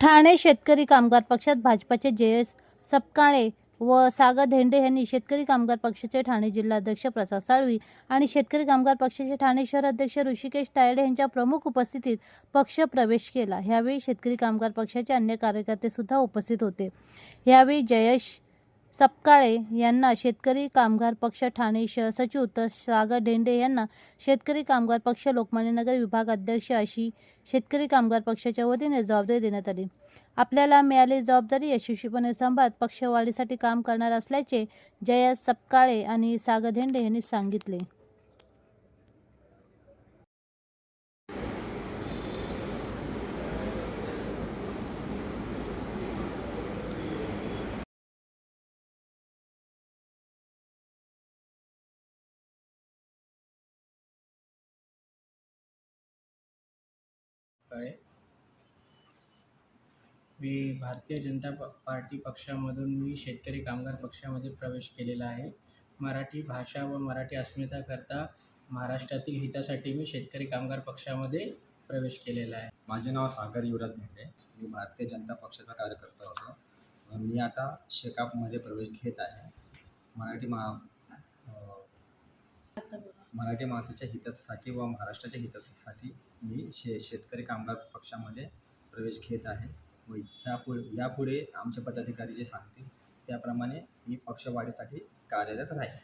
ठाणे शेतकरी कामगार पक्षात भाजपाचे जयेश सपकाळे व सागर धेंडे यांनी शेतकरी कामगार पक्षाचे ठाणे जिल्हाध्यक्ष प्रसाद साळवी आणि शेतकरी कामगार पक्षाचे ठाणे शहर अध्यक्ष ऋषिकेश टायडे यांच्या प्रमुख उपस्थितीत पक्ष प्रवेश केला. यावेळी शेतकरी कामगार पक्षाचे अन्य कार्यकर्ते सुद्धा उपस्थित होते. यावेळी जयेश सपकाळे यांना शेतकरी कामगार पक्ष ठाणे शहर सचिव तर सागर धेंडे यांना शेतकरी कामगार पक्ष लोकमान्य नगर विभाग अध्यक्ष अशी शेतकरी कामगार पक्षाच्या वतीने जबाबदारी देण्यात आली. आपल्याला मिळाली जबाबदारी यशस्वीपणे सांभाळत पक्षवाढीसाठी काम करणार असल्याचे जयस सपकाळे आणि सागर धेंडे यांनी सांगितले. कळे. मी भारतीय जनता प पार्टी पक्षामधून मी शेतकरी कामगार पक्षामध्ये प्रवेश केलेला आहे. मराठी भाषा व मराठी अस्मिताकरता महाराष्ट्रातील हितासाठी मी शेतकरी कामगार पक्षामध्ये प्रवेश केलेला आहे. माझे नाव सागर युवराज भेंडे. मी भारतीय जनता पक्षाचा कार्यकर्ता होतो. मी आता शेकापमध्ये प्रवेश घेत आहे. मराठी मा मराठी माणसाच्या हितासाठी व महाराष्ट्राच्या हितासाठी मी शे शेतकरी कामगार पक्षामध्ये प्रवेश घेत आहे. व ह्यापुढे यापुढे आमचे पदाधिकारी जे सांगतील त्याप्रमाणे मी पक्षवाढीसाठी कार्यरत राहील